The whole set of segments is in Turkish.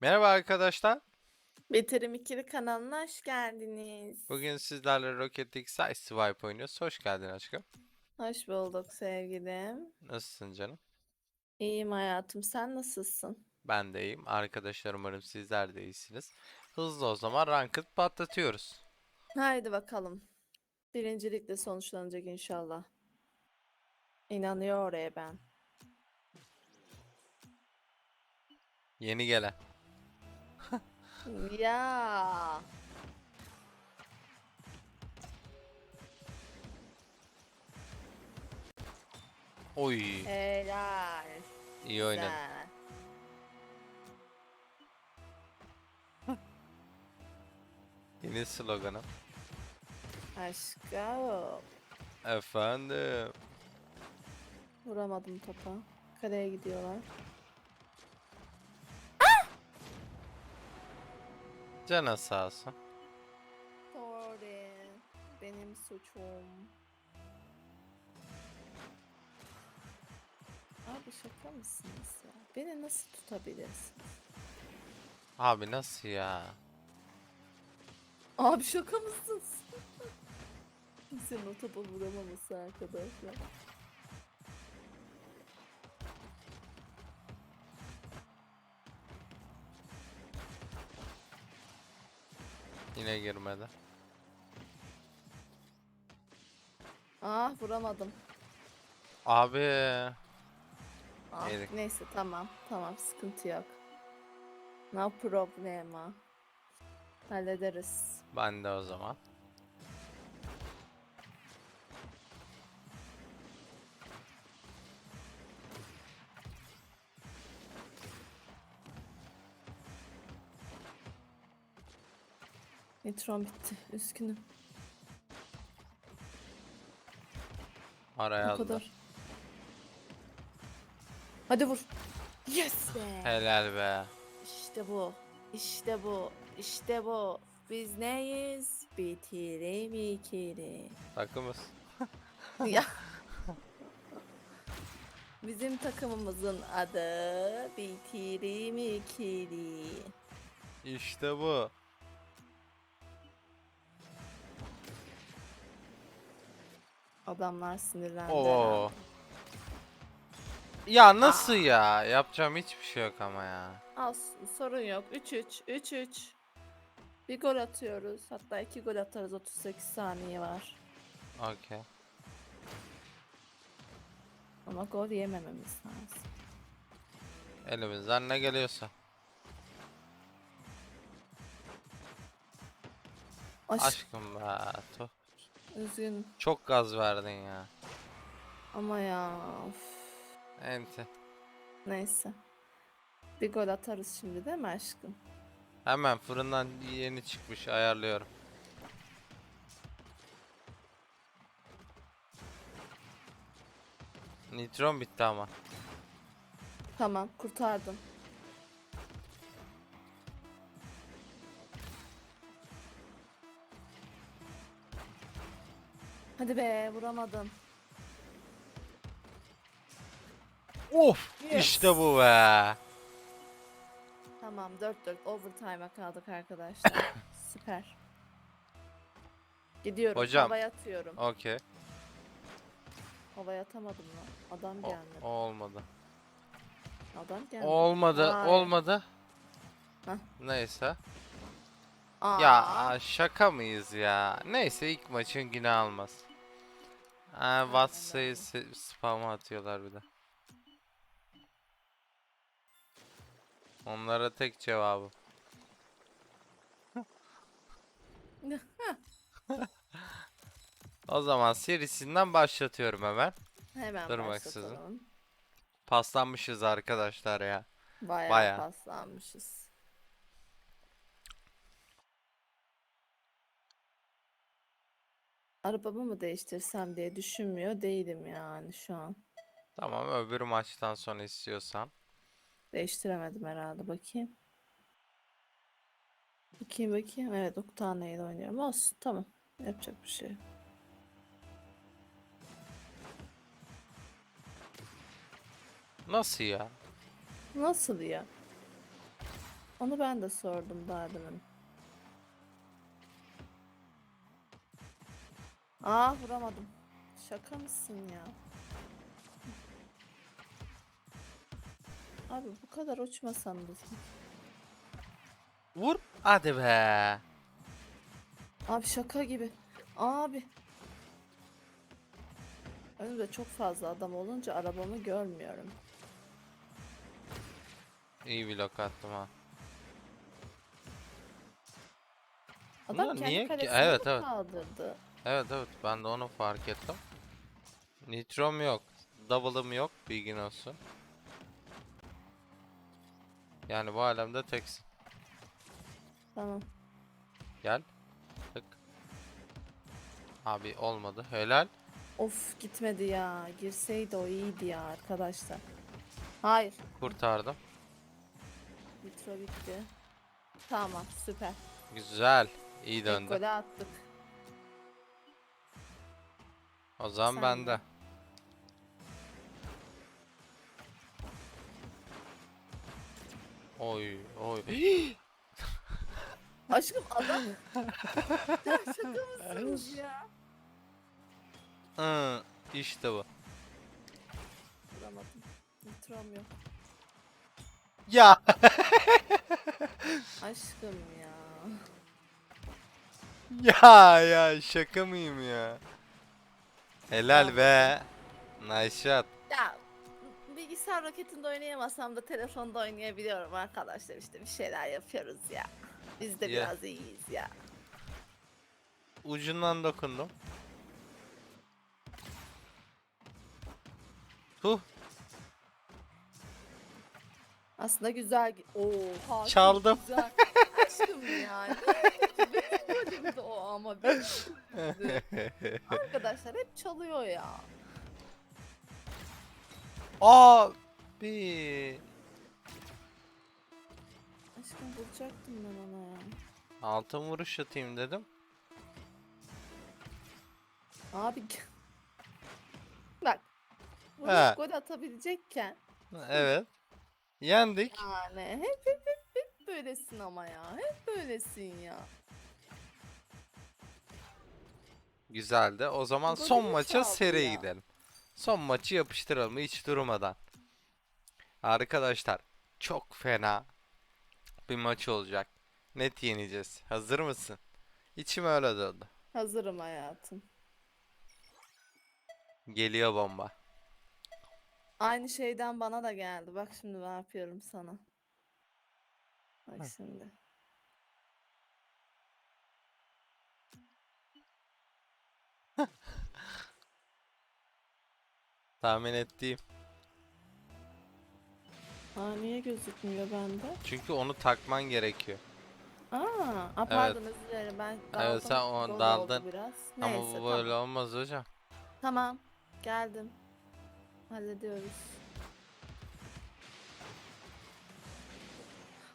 Merhaba arkadaşlar. Bitirim ikili kanalına hoş geldiniz. Bugün sizlerle Rocket League Side Swipe oynuyoruz. Hoş geldin aşkım. Hoş bulduk sevgilim. Nasılsın canım? İyiyim hayatım. Sen nasılsın? Ben de iyiyim. Arkadaşlar umarım sizler de iyisiniz. Hızlı o zaman ranked patlatıyoruz. Haydi bakalım. Birincilikle sonuçlanacak inşallah. İnanıyor oraya ben. Yeni gelen. Ya. Oy, Helal. iyi oynadın. Yeni sloganım. Aşkım. Efendim. Vuramadım topa. Kaleye gidiyorlar. Cana sağ olsun. Sorry. Benim suçum. Abi şaka mısınız ya? Beni nasıl tutabilirsiniz? Abi nasıl ya? Abi şaka mısınız? Kimsenin o topa vuramaması arkadaşlar. Yine girmedi. Ah vuramadım. Abi. Ah, Yedik. neyse tamam tamam sıkıntı yok. No problema. Hallederiz. Ben de o zaman. Nitron bitti. Üzgünüm. Araya aldı. kadar. Hadi vur. Yes be. Helal be. İşte bu. İşte bu. İşte bu. Biz neyiz? Bitirim ikili. Takımız. ya. Bizim takımımızın adı Bitirim ikili. İşte bu. Adamlar sinirlendi. Oo. herhalde. Ya nasıl ya? Yapacağım hiçbir şey yok ama ya. Az sorun yok. 3-3. 3-3. Bir gol atıyoruz. Hatta iki gol atarız. 38 saniye var. Okey. Ama gol yemememiz lazım. Elimizden ne geliyorsa. Aşk. Aşkım be. tuh. Üzgün. Çok gaz verdin ya. Ama ya. Of. Enti. Neyse. Bir gol atarız şimdi değil mi aşkım? Hemen fırından yeni çıkmış ayarlıyorum. Nitron bitti ama. Tamam kurtardım. Hadi be vuramadım. Of! Yes. İşte bu be. Tamam 4-4 overtime'a kaldık arkadaşlar. Süper. Gidiyorum. Hocam. Havaya atıyorum. Okey. Havaya atamadım lan. Adam O- gelmedi. olmadı. Adam gelmedi. Olmadı, Vay. olmadı. Heh. Neyse. Aa, Ya şaka mıyız ya? Neyse ilk maçın günah almaz. Ha, Watsa'yı se- spam'a atıyorlar bir de. Onlara tek cevabı. O zaman serisinden başlatıyorum hemen. Hemen durmaksızın. Paslanmışız arkadaşlar ya. Bayağı, Bayağı. paslanmışız. Arabamı mı değiştirsem diye düşünmüyor değilim yani şu an. Tamam öbür maçtan sonra istiyorsan. Değiştiremedim herhalde bakayım. Bakayım bakayım. Evet Oktane'yle ile oynuyorum. Olsun tamam. Yapacak bir şey. Nasıl ya? Nasıl ya? Onu ben de sordum daha demin. Aa vuramadım. Şaka mısın ya? Abi bu kadar uçmasanız. Vur. Hadi be. Abi şaka gibi. Abi. Önümde çok fazla adam olunca arabamı görmüyorum. İyi blok attım ha. Adam Bunlar kendi niye ki- kalesini Evet, mi evet. kaldırdı? Evet evet ben de onu fark ettim. Nitrom yok. Double'ım yok bilgin olsun. Yani bu alemde teksin. Tamam. Gel. Tık. Abi olmadı. Helal. Of gitmedi ya. Girseydi o iyiydi ya arkadaşlar. Hayır. Kurtardım. Nitro bitti. Tamam süper. Güzel. İyi döndü. golü attık. O zaman Sen bende. de. Oy oy. Aşkım adam. ya şaka mısınız ya? Hı, işte bu. Vuramadım. Nitrom yok. Ya. Aşkım ya. ya ya şaka mıyım ya? Helal be. Nice shot. Ya bilgisayar roketinde oynayamasam da telefonda oynayabiliyorum arkadaşlar işte bir şeyler yapıyoruz ya. Biz de Ya. biraz iyiyiz ya. Ucundan dokundum. Tuh Aslında güzel. gi- Oo, Çaldım. Güzel. Aşkım ya. Golümdü o ama golümdü. Arkadaşlar hep çalıyor ya. Abi. Aşkım bulacaktım ben ona ya. Altın vuruş atayım dedim. Abi bak. He. Vurup gol atabilecekken Evet. Yendik. yani hep hep hep hep böylesin ama ya. Hep böylesin ya. Güzeldi. O zaman Golü son maça çaldı seri ya? gidelim. Son maçı yapıştıralım hiç durmadan. Arkadaşlar çok fena bir maç olacak. Net yeneceğiz. Hazır mısın? İçim öyle doldu. Hazırım hayatım. Geliyor bomba. Aynı şeyden bana da geldi. Bak şimdi ne yapıyorum sana. Bak Heh. şimdi. Tahmin ettiğim. Aa niye gözükmüyor bende? Çünkü onu takman gerekiyor. Aa, aa pardon özür dilerim ben daldım. Evet, sen o daldın. biraz. Ama Neyse bu böyle tamam. olmaz hocam. Tamam. Geldim. Hallediyoruz.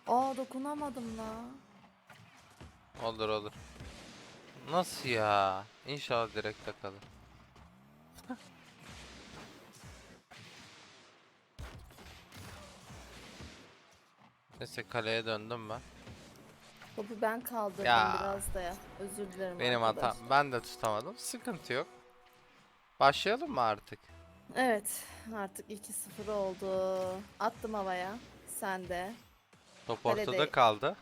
Aa dokunamadım la. Olur olur. Nasıl ya? İnşallah direkt takalım. Neyse kaleye döndüm ben. Topu ben kaldırdım Ya. biraz da ya. Özür dilerim Benim hatam. arkadaşlar. Ben de tutamadım. Sıkıntı yok. Başlayalım mı artık? Evet artık 2-0 oldu. Attım havaya. Sen de. Top Kalede- ortada kaldı.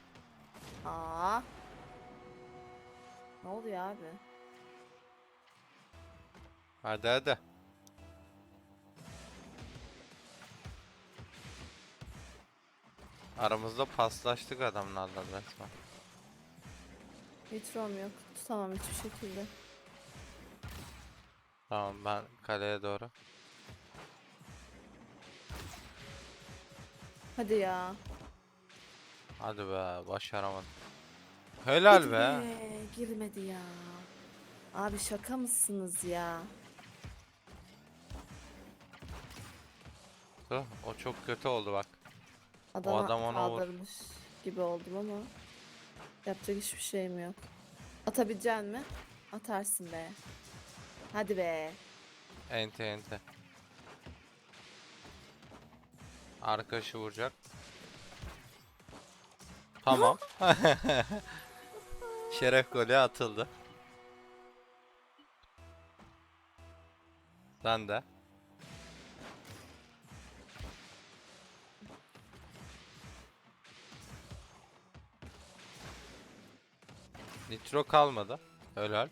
Aa. Ne oluyor abi? Hadi hadi. Aramızda paslaştık adamlarla resmen. Nitrom yok. Tutamam hiçbir şekilde. Tamam ben kaleye doğru. Hadi ya. Hadi be başaramadım. Helal Hadi be. Girmedi ya. Abi şaka mısınız ya? Tüh, O çok kötü oldu bak. Adama adam ona vur. kaldırmış gibi oldum ama yapacak hiçbir şeyim yok. Atabilecek mi? Atarsın be. Hadi be. Ente ente. Arkadaşı vuracak. Tamam. Şeref golü atıldı. Sen de. Nitro kalmadı. Helal.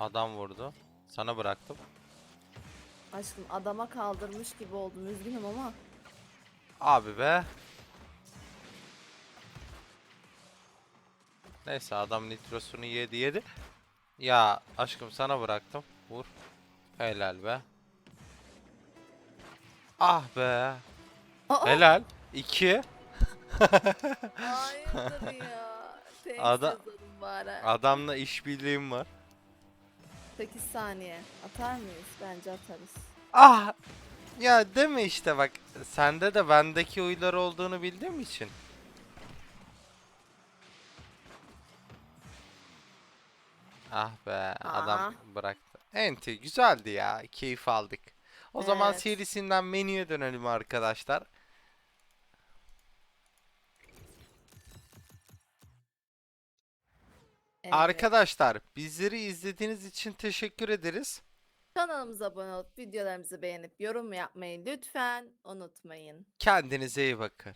Adam vurdu. Sana bıraktım. Aşkım adama kaldırmış gibi oldum üzgünüm ama. Abi be. Neyse adam nitrosunu yedi yedi. Ya aşkım sana bıraktım. Vur. Helal be. Ah be. Aa, Helal. 2. hayırdır ya. Thanks Ada- yazalım bari. Adamla işbirliğim var. 8 saniye. Atar mıyız? Bence atarız. Ah. Ya deme işte bak. Sende de bendeki huylar olduğunu bildiğim için. Ah be adam bıraktı. Enti güzeldi ya. Keyif aldık. O zaman Evet. serisinden menüye dönelim arkadaşlar. Evet. Arkadaşlar bizleri izlediğiniz için teşekkür ederiz. Kanalımıza abone olup videolarımızı beğenip yorum yapmayı lütfen unutmayın. Kendinize iyi bakın.